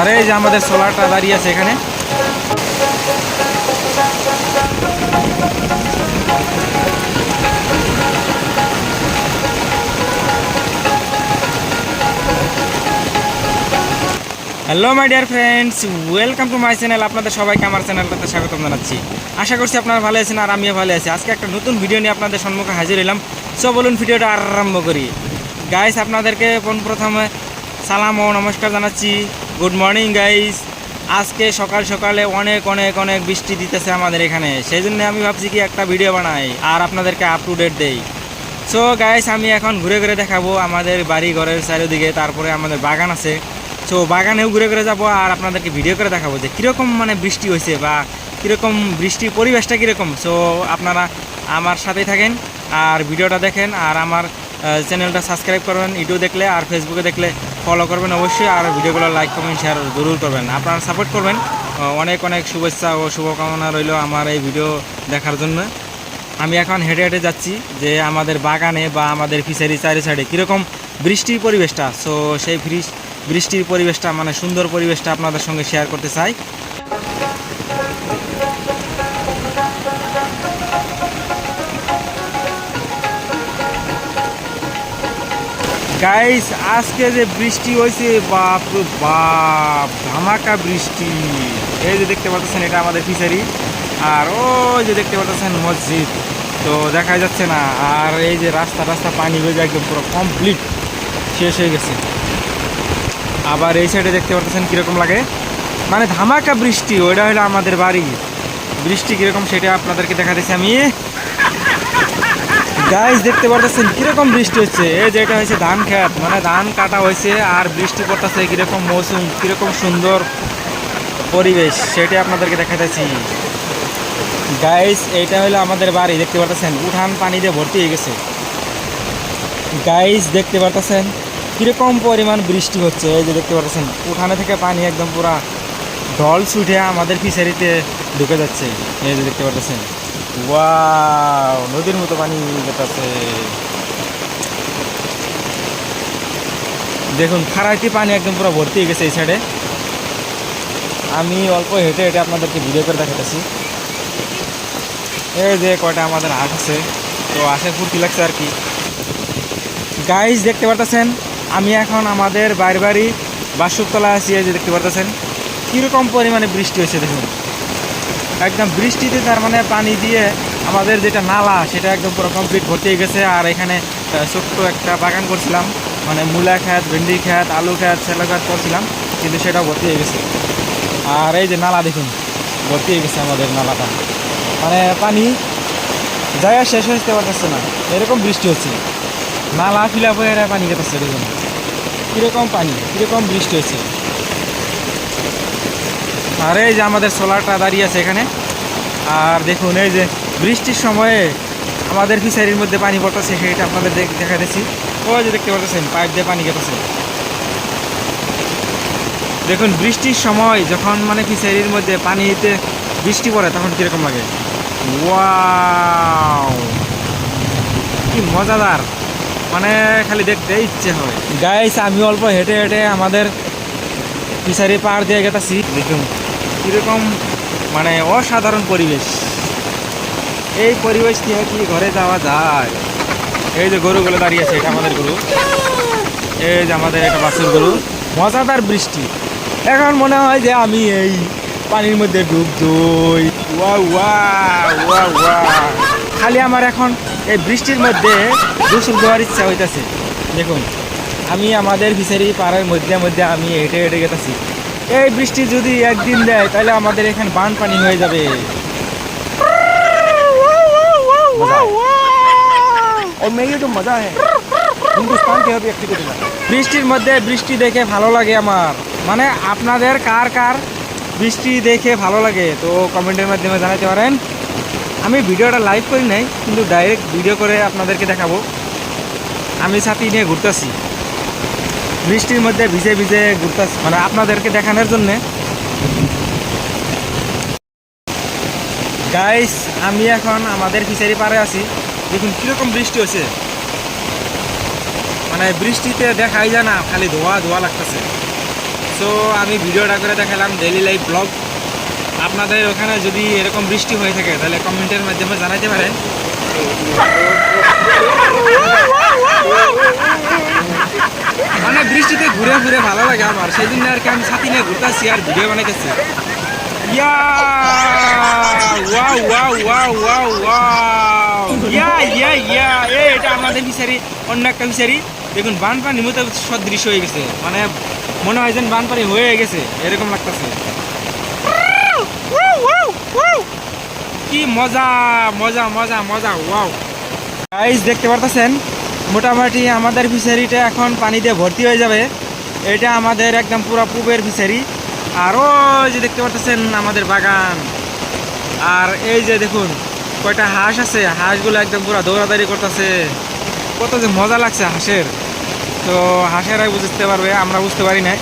আর যে আমাদের সোলারটা দাঁড়িয়ে আছে এখানে। Hello my dear friends welcome to my channel আপনাদের সবাইকে আমার চ্যানেলটাতে স্বাগতম জানাচ্ছি। আশা করছি আপনারা ভালো আছেন আর আমিও ভালো আছি। আজকে একটা নতুন ভিডিও নিয়ে আপনাদের সম্মুখে হাজির হলাম সো বলুন ভিডিওটা আরম্ভ করি। গাইস আপনাদেরকে প্রথমে সালাম ও নমস্কার জানাচ্ছি। গুড মর্নিং গাইস আজকে সকাল সকালে অনেক অনেক অনেক বৃষ্টি দিতেছে আমাদের এখানে। সেই জন্য আমি ভাবছি কি একটা ভিডিও বানাই আর আপনাদেরকে আপ টু ডেট দেই। সো গাইস আমি এখন ঘুরে ঘুরে দেখাবো আমাদের বাড়ি ঘরের চারিদিকে। তারপরে আমাদের বাগান আছে। সো বাগানেও ঘুরে ঘুরে যাব আর আপনাদেরকে ভিডিও করে দেখাবো যে কীরকম মানে বৃষ্টি হয়েছে বা কীরকম বৃষ্টির পরিবেশটা কীরকম। সো আপনারা আমার সাথেই থাকেন আর ভিডিওটা দেখেন আর আমার চ্যানেলটা সাবস্ক্রাইব করবেন। ইউটিউব দেখলে আর ফেসবুকে দেখলে ফলো করবেন অবশ্যই আর ভিডিওগুলো লাইক কমেন্ট শেয়ার জরুর করবেন। আপনারা সাপোর্ট করবেন। অনেক অনেক শুভেচ্ছা ও শুভকামনা রইল আমার এই ভিডিও দেখার জন্য। আমি এখন হেঁটে হেঁটে যাচ্ছি যে আমাদের বাগানে বা আমাদের ফিশারি চারি সাইডে কীরকম বৃষ্টির পরিবেশটা। সো সেই বৃষ্টির পরিবেশটা মানে সুন্দর পরিবেশটা আপনাদের সঙ্গে শেয়ার করতে চাই। গাইস আজকে যে বৃষ্টি হয়েছে, বাপ বাপ, ধামাকা বৃষ্টি। এই যে দেখতে পাচ্ছেন, এটা আমাদের ফিশারি আর ওই যে দেখতে পাচ্ছেন মসজিদ। তো দেখা যাচ্ছে না, আর এই যে রাস্তা রাস্তা পানি বেজে একদম পুরো কমপ্লিট শেষ হয়ে গেছে। আবার এই সাইডে দেখতে পাচ্ছেন কীরকম লাগে? মানে ধামাকা বৃষ্টি, ওইটা হলো আমাদের বাড়ি। বৃষ্টি কীরকম, সেটা আপনাদেরকে দেখাতেছি আমি। গাইস দেখতে পারতেছেন কীরকম বৃষ্টি হচ্ছে? এই যে এটা হয়েছে ধান খেত মানে ধান কাটা হয়েছে আর বৃষ্টি পড়তেছে কীরকম মৌসুম, কীরকম সুন্দর পরিবেশ সেটা আপনাদেরকে দেখাতেছি। গাইজ এইটা হলো আমাদের বাড়ি, দেখতে পারতেছেন? উঠান পানি দিয়ে ভর্তি হয়ে গেছে। গাইজ দেখতে পারতেছেন কীরকম পরিমাণ বৃষ্টি হচ্ছে? এই যে দেখতে পারতেছেন, উঠানে থেকে পানি একদম পুরা ঢল ছুটে আমাদের ফিশারিতে ঢুকে যাচ্ছে। এই যে দেখতে পারতেছেন। ওয়াও নদীর মতো পানি যেতেছে দেখুন খারাইতে পানি একদম পুরো ভর্তি হয়ে গেছে এই সাইডে আমি অল্প হেঁটে হেঁটে আপনাদেরকে ভিডিও করে দেখাতেছি এই যে কয়টা আমাদের হাট আছে, তো হাঁসের ফুর্তি লাগছে আর কি। গাইজ দেখতে পারতেছেন, আমি এখন আমাদের বাড়ি বাড়ি বাসুকতলা আছি, এই যে দেখতে পারতেছেন। কীরকম পরিমাণে বৃষ্টি হয়েছে দেখুন। একদম বৃষ্টিতে তার মানে পানি দিয়ে আমাদের যেটা নালা, সেটা একদম পুরো কমপ্লিট ভর্তি হয়ে গেছে। আর এখানে ছোট্ট একটা বাগান করছিলাম। মানে মূলা খ্যাত ভেন্ডি খ্যাত আলু খ্যাত ছেলে খ্যাত করছিলাম। কিন্তু সেটাও ভর্তি হয়ে গেছে। আর এই যে নালা দেখুন, ভর্তি হয়ে গেছে আমাদের নালাটা। মানে পানি জায়গা শেষ হতে পারতেছে না। এরকম বৃষ্টি হচ্ছে। নালা ফিল আপ হয়ে পানি খেতেছে, দেখুন। কীরকম পানি, কীরকম বৃষ্টি হচ্ছে। আর এই যে আমাদের সোলারটা দাঁড়িয়ে আছে এখানে। আর দেখুন, এই যে বৃষ্টির সময়ে আমাদের ফিশারির মধ্যে পানি পড়তেছে সেটা আপনাদের দেখ- দেখাতেছি ওই যে দেখতে পাচ্ছেন, পাইপ দিয়ে পানি খেতেছে দেখুন, বৃষ্টির সময় যখন মানে ফিশারির মধ্যে পানিতে বৃষ্টি পড়ে, তখন কীরকম লাগে? ওয়াও! কি মজাদার! মানে খালি দেখতে ইচ্ছে হয়। গাইস আমি অল্প হেঁটে হেঁটে আমাদের ফিশারি পার দিয়ে গেতাছি। দেখুন কীরকম মানে অসাধারণ পরিবেশ। এই পরিবেশ নিয়ে কি ঘরে যাওয়া যায়? এই যে গরুগুলো দাঁড়িয়ে আছে, এটা আমাদের গরু। এই যে আমাদের এটা বাছুর গরু। মজাদার বৃষ্টি। এখন মনে হয় যে আমি এই পানির মধ্যে ডুব দই। ওয়া ওয়া ওয়া ওয়া খালি আমার এখন এই বৃষ্টির মধ্যে গোসল দেওয়ার ইচ্ছা হইতেছে। দেখুন, আমি আমাদের ফিশারি পাড়ার মধ্যে মধ্যে আমি হেঁটে হেঁটে গেতেছি। এই বৃষ্টি যদি একদিন দেয় তাহলে আমাদের এখানে বানপানি হয়ে যাবে। বৃষ্টির মধ্যে বৃষ্টি দেখে ভালো লাগে আমার। মানে আপনাদের কার কার বৃষ্টি দেখে ভালো লাগে তো কমেন্টের মাধ্যমে জানাতে পারেন। আমি ভিডিওটা লাইভ করি নাই কিন্তু ডাইরেক্ট ভিডিও করে আপনাদেরকে দেখাবো। আমি সাথে নিয়ে ঘুরতেছি। বৃষ্টির মধ্যে ভিজে ভিজে ঘুরতেছি। মানে আপনাদেরকে দেখানোর জন্যে। গাইস আমি এখন আমাদের ফিশারি পাড়ে আছি। দেখুন কীরকম বৃষ্টি হয়েছে। মানে বৃষ্টিতে দেখাই যায় না, খালি ধোয়া ধোয়া লাগতেছে। সো আমি ভিডিওটা করে দেখালাম ডেইলি লাইফ ব্লগ আপনাদের ওখানে যদি এরকম বৃষ্টি হয়ে থাকে, তাহলে কমেন্টের মাধ্যমে জানাতে পারেন। মানে বৃষ্টিতে ঘুরে ঘুরে ভালো লাগে আমার। সেই দিন আর কি আমি সাথী নিয়ে ঘুরতেছি আর ভিডিও বানাইতেছি। এটা আমাদের ফিশারি অন্য একটা ফিশারি দেখুন, বানপানির মতো সদৃশ হয়ে গেছে। মানে মনে হয় যেন বানপানি হয়ে গেছে। এরকম লাগতেছে। কি মজা মজা মজা মজা। ওয়াও। গাইস দেখতে পারতেছেন? মোটামুটি আমাদের ফিশারিটা এখন পানি দিয়ে ভর্তি হয়ে যাবে। এটা আমাদের একদম পুরো পূবের ফিশারি। আর ওই যে দেখতে পারতেছেন আমাদের বাগান। আর এই যে দেখুন, কয়টা হাঁস আছে। হাঁসগুলো একদম পুরো দৌড়াদৌড়ি করতেছে। কত যে মজা লাগছে হাঁসের। তো হাঁসেরাই বুঝতে পারবে, আমরা বুঝতে পারি না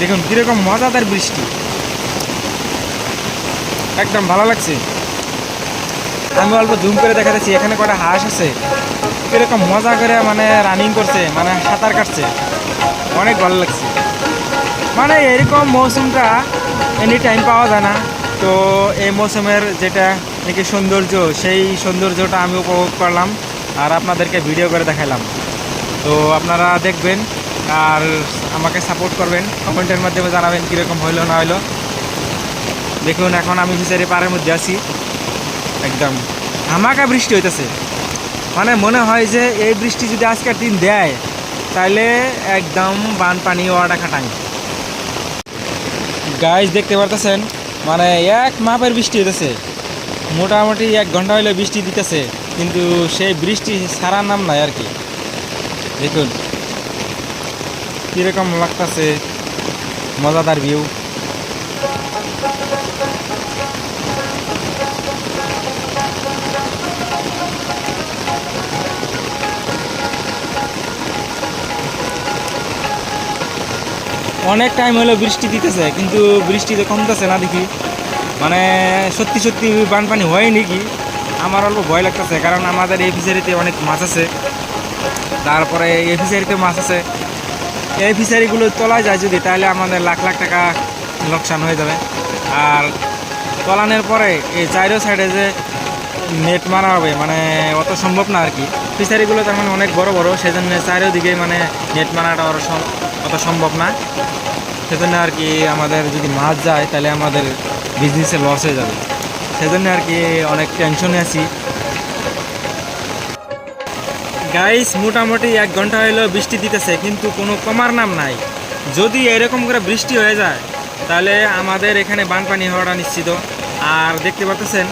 দেখুন, কীরকম মজাদার বৃষ্টি। একদম ভালো লাগছে। আমি অল্প জুম করে দেখাতেছি, এখানে কটা হাঁস আছে। কীরকম মজা করে মানে রানিং করছে মানে সাঁতার কাটছে। অনেক ভালো লাগছে। মানে এরকম মৌসুমটা এনি টাইম পাওয়া যায় না। তো এই মৌসুমের যেটা নাকি সৌন্দর্য, সেই সৌন্দর্যটা আমি উপভোগ করলাম আর আপনাদেরকে ভিডিও করে দেখালাম। তো আপনারা দেখবেন আর আমাকে সাপোর্ট করবেন। কমেন্টের মাধ্যমে জানাবেন কীরকম হইল, না হইল। দেখুন, এখন আমি ফিশারি পাড়ের মধ্যে আছি। একদম। হামাকা বৃষ্টি হইতেছে। মানে মনে হয় যে এই বৃষ্টি যদি আজকের দিন দেয় তাহলে একদম বানপানি ওয়াটা খাটাই গাইজ দেখতে পারতেছেন? মানে এক মাপের বৃষ্টি হইতেছে। মোটামুটি এক ঘণ্টা হইলে বৃষ্টি দিতেছে, কিন্তু সেই বৃষ্টি সারা নাম নাই আর কি। দেখুন। কীরকম লাগতেছে। মজাদার ভিউ অনেক টাইম হলো বৃষ্টি দিতেছে, কিন্তু বৃষ্টি তো কমতেছে না দেখি। মানে সত্যি সত্যি বানপানি হয় নাকি? আমার অল্প ভয় লাগতেছে, কারণ আমাদের এই ফিশারিতে অনেক মাছ আছে। তারপরে এই ফিশারিতে মাছ আছে। এই ফিশারিগুলো তোলা যায় যদি, তাহলে আমাদের লাখ লাখ টাকা লোকসান হয়ে যাবে। আর তলানোর পরে এই চাইরো সাইডে যে নেট মারা হবে মানে অত সম্ভব না আর কি। ফিশারিগুলো তার মানে অনেক বড় বড়, সেজন্য চারিদিকে মানে নেট মারাটা ওর অত সম্ভব না। সেজন্য আর কি আমাদের যদি মাছ যায়, তাহলে আমাদের বিজনেসে লস হয়ে যাবে। সেজন্য আর কি অনেক টেনশনে আছি। গাইস মোটামুটি এক ঘণ্টা হইল বৃষ্টি দিতেছে, কিন্তু কোনো কমার নাম নাই। যদি এরকম করে বৃষ্টি হয়ে যায়, তাহলে আমাদের এখানে বানপানি হওয়াটা নিশ্চিত। আর দেখতে পাচ্ছেন,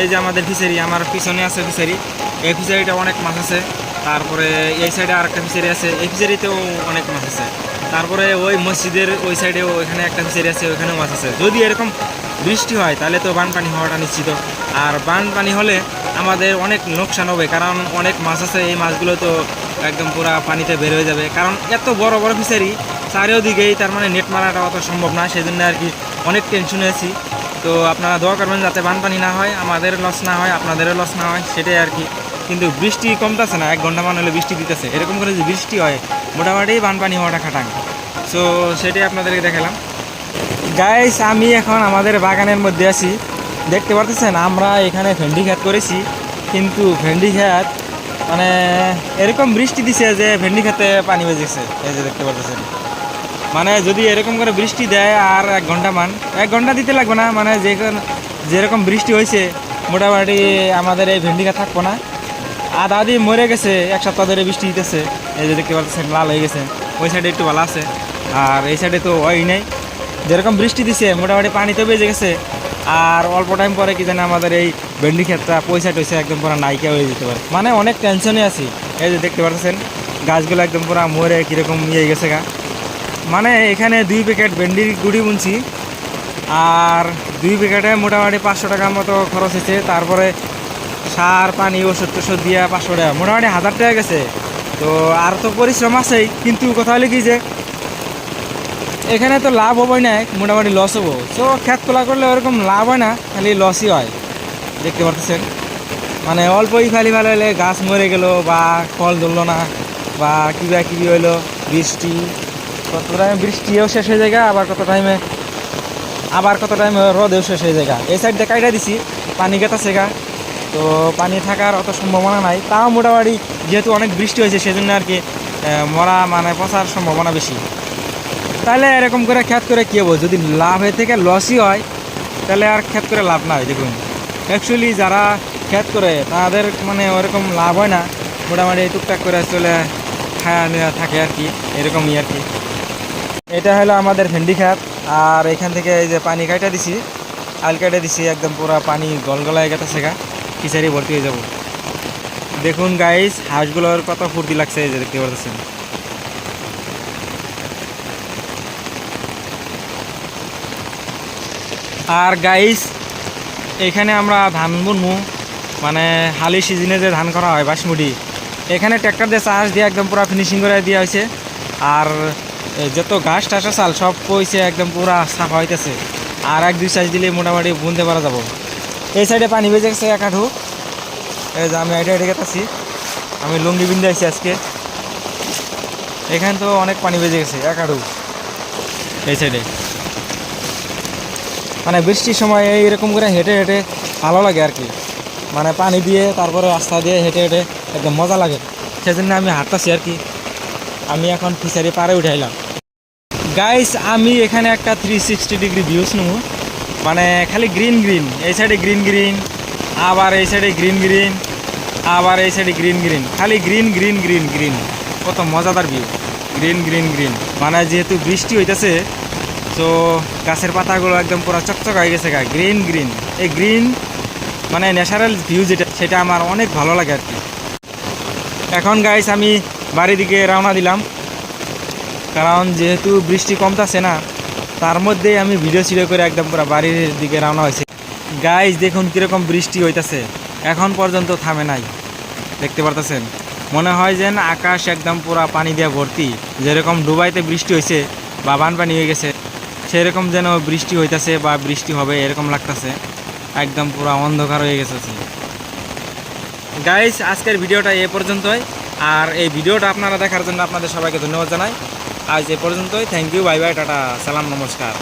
এই যে আমাদের ফিশারি আমার পিছনে আছে ফিশারি এই ফিশারিটা অনেক মাছ আছে। তারপরে এই সাইডে আরেকটা ফিশারি আছে। এই ফিশারিতেও অনেক মাছ আছে। তারপরে ওই মসজিদের ওই সাইডে ওইখানে একটা ফিশারি আছে ওইখানে মাছ আছে। যদি এরকম বৃষ্টি হয়, তাহলে তো বানপানি হওয়াটা নিশ্চিত। আর বানপানি হলে আমাদের অনেক লোকসান হবে, কারণ অনেক মাছ আছে, এই মাছগুলো তো একদম পুরা পানিতে বের হয়ে যাবে। কারণ এত বড় বড় ফিশারি চারিদিকেই তার মানে নেট মারাটা অত সম্ভব না সেই জন্য আর কি অনেক টেনশনে আছি। তো আপনারা দোয়া করবেন যাতে বানপানি না হয়, আমাদের লস না হয়, আপনাদেরও লস না হয়, সেটাই আর কি। কিন্তু বৃষ্টি কমতেছে না, এক ঘণ্টা মান হলে বৃষ্টি দিতেছে। এরকম করে যদি বৃষ্টি হয়, মোটামুটি বানপানি হওয়াটা খাটাং। সো সেটাই আপনাদেরকে দেখালাম। গাইস আমি এখন আমাদের বাগানের মধ্যে আছি। দেখতে পারতেছেন, আমরা এখানে ভেন্ডি খেত করেছি, কিন্তু ভেন্ডি খেত মানে এরকম বৃষ্টি দিছে যে ভেন্ডি খেতে পানি বেজেছে। এই যে দেখতে পারতেছেন। মানে যদি এরকম করে বৃষ্টি দেয় আর এক ঘণ্টা মান, এক ঘণ্টা দিতে লাগবে না মানে যে যেরকম বৃষ্টি হয়েছে, মোটামুটি আমাদের এই ভেন্ডি খেত থাকব না। আধা আধি মরে গেছে, এক সপ্তাহ ধরে বৃষ্টি দিতেছে। এই যে দেখতে পাচ্ছেন, লাল হয়ে গেছে। ওই সাইডে একটু ভালো আছে। আর এই সাইডে তো ওই নেই। যেরকম বৃষ্টি দিছে, মোটামুটি পানি তো বেজে গেছে। আর অল্প টাইম পরে কি জানে আমাদের এই ভেন্ডি ক্ষেতটা পয়সা টয়সা একদম পুরো নাইকা হয়ে যেতে পারে। মানে অনেক টেনশনে আছি। এই যে দেখতে পাচ্ছেন, গাছগুলো একদম পুরো মরে কীরকম ইয়ে গেছে গা। মানে এখানে দুই প্যাকেট ভেন্ডির গুড়ি বুনছি। আর দুই প্যাকেটে মোটামুটি পাঁচশো টাকার মতো খরচ হয়েছে। তারপরে সার, পানি, ওষুধ টষুধ দিয়ে পাঁচশো টাকা। মোটামুটি হাজার টাকা গেছে। তো আর তো পরিশ্রম আছেই, কিন্তু কথা হলো কি যে, এখানে তো লাভ হবই না মোটামুটি লস হব। তো খেত তোলা করলে ওরকম লাভ হয় না, খালি লসই হয়। দেখতে পাচ্ছেন মানে অল্পই খালি ভালো হলে গাছ মরে গেল বা ফল ধরলো না, বা কিবা কিবি হইল, বৃষ্টি। কত টাইমে বৃষ্টিও শেষ হয়ে যায় আবার কত টাইমে আবার কত টাইমে রোদেও শেষ হয়ে যায় এই সাইড দিয়ে কাইটা দিছি, পানি গেতাছে গা। তো পানি থাকার অত সম্ভাবনা নাই। তাও মোটামুটি যেহেতু অনেক বৃষ্টি হয়েছে, সেজন্য আর কি মরা মানে পচার সম্ভাবনা বেশি। তাহলে এরকম করে খ্যাত করে কী হব? যদি লাভ হয়ে থেকে লসই হয় তাহলে আর খ্যাত করে লাভ না হয় দেখুন। অ্যাকচুয়ালি যারা খ্যাত করে, তাদের মানে ওরকম লাভ হয় না। মোটামুটি টুকটাক করে চলে খায়া নেওয়া থাকে আর কি, এরকমই আর কি। এটা হলো আমাদের ভেন্ডি খাত আর এখান থেকে এই যে পানি কাটা দিছি, আল কাটা দিছি, একদম পুরো পানি গলগলায় গেছে গা। খিচারি ভর্তি হয়ে যাব। দেখুন গাইস হাঁসগুলোর কত ফুর্তি লাগছে এই যে দেখতে পাচ্ছেন। আর গাইস এখানে আমরা ধান বুনবো। মানে হালি সিজনে যে ধান করা হয়, বাসমুটি, এখানে ট্র্যাক্টর দিয়ে চাষ দিয়ে একদম পুরো ফিনিশিং করে দেওয়া হয়েছে। আর যত ঘাস টাস চাল সব পয়সে একদম পুরা সাফা হইতেছে। আর এক দুই সাইজ দিলে মোটামুটি বুনতে পারা যাব। এই সাইডে পানি বেজে গেছে এক আঠু। এই যে আমি এটা এটা গেছি আমি লুঙ্গি বিন্দু আছি আজকে। এখানে তো অনেক পানি বেজে গেছে, এক আঠু। এই সাইডে। মানে বৃষ্টির সময় এইরকম করে হেঁটে হেঁটে ভালো লাগে আর কি। মানে পানি দিয়ে, তারপরে রাস্তা দিয়ে হেঁটে হেঁটে একদম মজা লাগে। সেজন্য আমি হাঁটতেছি আর কি। আমি এখন ফিশারি পাড়ে উঠাইলাম। গাইস আমি এখানে একটা থ্রি সিক্সটি ডিগ্রি ভিউস নেব। মানে খালি গ্রিন গ্রিন এই সাইডে গ্রিন গ্রিন আবার এই সাইডে গ্রিন গ্রিন আবার এই সাইডে গ্রিন গ্রিন খালি গ্রিন গ্রিন গ্রিন গ্রিন কত মজাদার ভিউ গ্রিন গ্রিন গ্রিন মানে যেহেতু বৃষ্টি হইতেছে, তো গাছের পাতাগুলো একদম পুরো চকচক হয়ে গেছে গা। গ্রিন গ্রিন এই গ্রিন মানে ন্যাচারাল ভিউ যেটা, সেটা আমার অনেক ভালো লাগে আর কি। এখন গাইস আমি বাড়ির দিকে রওনা দিলাম। কারণ যেহেতু বৃষ্টি কমতাছে না তার মধ্যেই আমি ভিডিও ছিল করে একদম পুরো বাড়ির দিকে রওনা হয়েছে। গাইস দেখুন কীরকম বৃষ্টি হইতাছে। এখন পর্যন্ত থামে নাই। দেখতে পারতেছেন? মনে হয় যেন আকাশ একদম পুরা পানি দিয়ে ভর্তি। যেরকম ডুবাইতে বৃষ্টি হয়েছে বা বানপানি হয়ে গেছে, সেরকম যেন বৃষ্টি হইতাছে বা বৃষ্টি হবে এরকম লাগতাছে। একদম পুরো অন্ধকার হয়ে গেছে। গাইস আজকের ভিডিওটা এ পর্যন্তই। আর এই ভিডিওটা আপনারা দেখার জন্য আপনাদের সবাইকে ধন্যবাদ জানাই। আজ এ পর্যন্তই। থ্যাংক ইউ বাই বাই টাটা সালাম নমস্কার।